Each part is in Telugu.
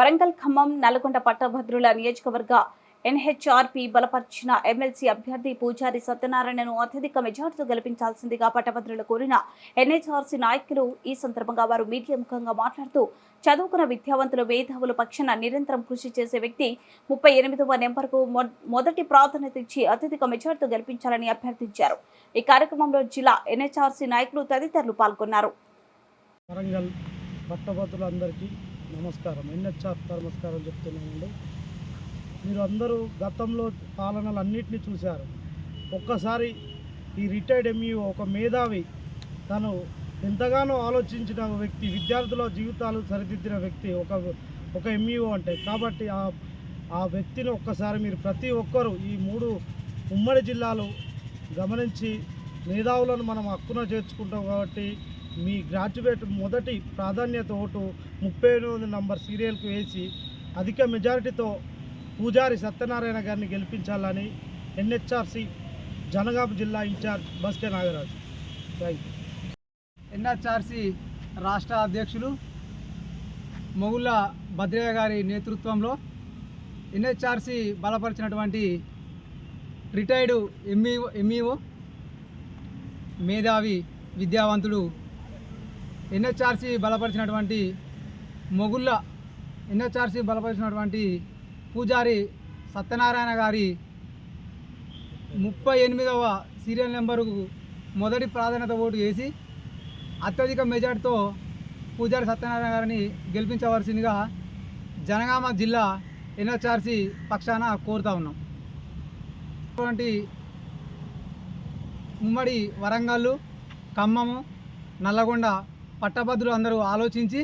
వరంగల్ ఖమ్మం నల్గొండ పట్టభద్రుల నియోజకవర్గ ఎన్హెచ్ఆర్పి బలపరిచిన ఎమ్మెల్సీ అభ్యర్థి పూజారి సత్యనారాయణను అత్యధిక మెజార్టీతో గెలిపించాల్సిందిగా పట్టభద్రులు కోరిన ఎన్హెచ్ఆర్సీ నాయకులు ఈ సందర్భంగా వారు మీడియా ముఖంగా మాట్లాడుతూ చదువుకున్న విద్యావంతులు మేధావుల పక్షాన నిరంతరం కృషి చేసే వ్యక్తి ముప్పై ఎనిమిదవ నెంబర్కు మొదటి ప్రాధాన్యత ఇచ్చి అత్యధిక మెజార్టీతో గెలిపించాలని అభ్యర్థించారు. ఈ కార్యక్రమంలో జిల్లా ఎన్హెచ్ఆర్సీ నాయకులు తదితరులు పాల్గొన్నారు. వరంగల్ పట్టభద్రులందరికీ నమస్కారం. ఎన్హెచ్ఆర్ నమస్కారం చెప్తున్నామండి మీరు అందరూ గతంలో పాలనలు అన్నింటినీ చూశారు. ఒక్కసారి ఈ రిటైర్డ్ ఎంఈఓ ఒక మేధావి తను ఎంతగానో ఆలోచించిన వ్యక్తి విద్యార్థుల జీవితాలు సరిదిద్దిన వ్యక్తి ఒక ఒక ఎంఈఓ అంటే. కాబట్టి ఆ ఆ వ్యక్తిని ఒక్కసారి మీరు ప్రతి ఒక్కరూ ఈ మూడు ఉమ్మడి జిల్లాలు గమనించి మేధావులను మనం హక్కున చేర్చుకుంటాం కాబట్టి మీ గ్రాడ్యుయేట్ మొదటి ప్రాధాన్యత ఓటు ముప్పై ఎనిమిది నంబర్ సీరియల్కి వేసి అధిక మెజారిటీతో పూజారి సత్యనారాయణ గారిని గెలిపించాలని ఎన్హెచ్ఆర్సి జనగాం జిల్లా in-charge Baske Nagaraju. Thank NHRC రాష్ట్ర అధ్యక్షులు మొగుళ్ళ భద్రయ్య గారి నేతృత్వంలో ఎన్హెచ్ఆర్సి బలపరిచినటువంటి రిటైర్డు ఎంఈఓ ఎంఈఓ మేధావి విద్యావంతుడు ఎన్హెచ్ఆర్సి బలపరిచినటువంటి మొగుళ్ళ ఎన్హెచ్ఆర్సి బలపరిచినటువంటి పూజారి సత్యనారాయణ గారి ముప్పై ఎనిమిదవ సీరియల్ నెంబరుకు మొదటి ప్రాధాన్యత ఓటు వేసి అత్యధిక మెజార్టీతో పూజారి సత్యనారాయణ గారిని గెలిపించవలసిందిగా జనగామ జిల్లా ఎన్హెచ్ఆర్సి పక్షాన కోరుతా ఉన్నాం. అటువంటి ఉమ్మడి వరంగల్లు ఖమ్మము నల్లగొండ పట్టభద్రులు అందరూ ఆలోచించి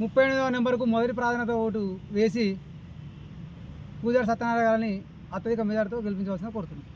ముప్పై ఎనిమిదవ నెంబర్కు మొదటి ప్రాధాన్యత ఓటు వేసి పూజారి సత్యనారాయణ గారిని అత్యధిక మెజార్టీతో గెలిపించవలసిన కోరుతున్నాను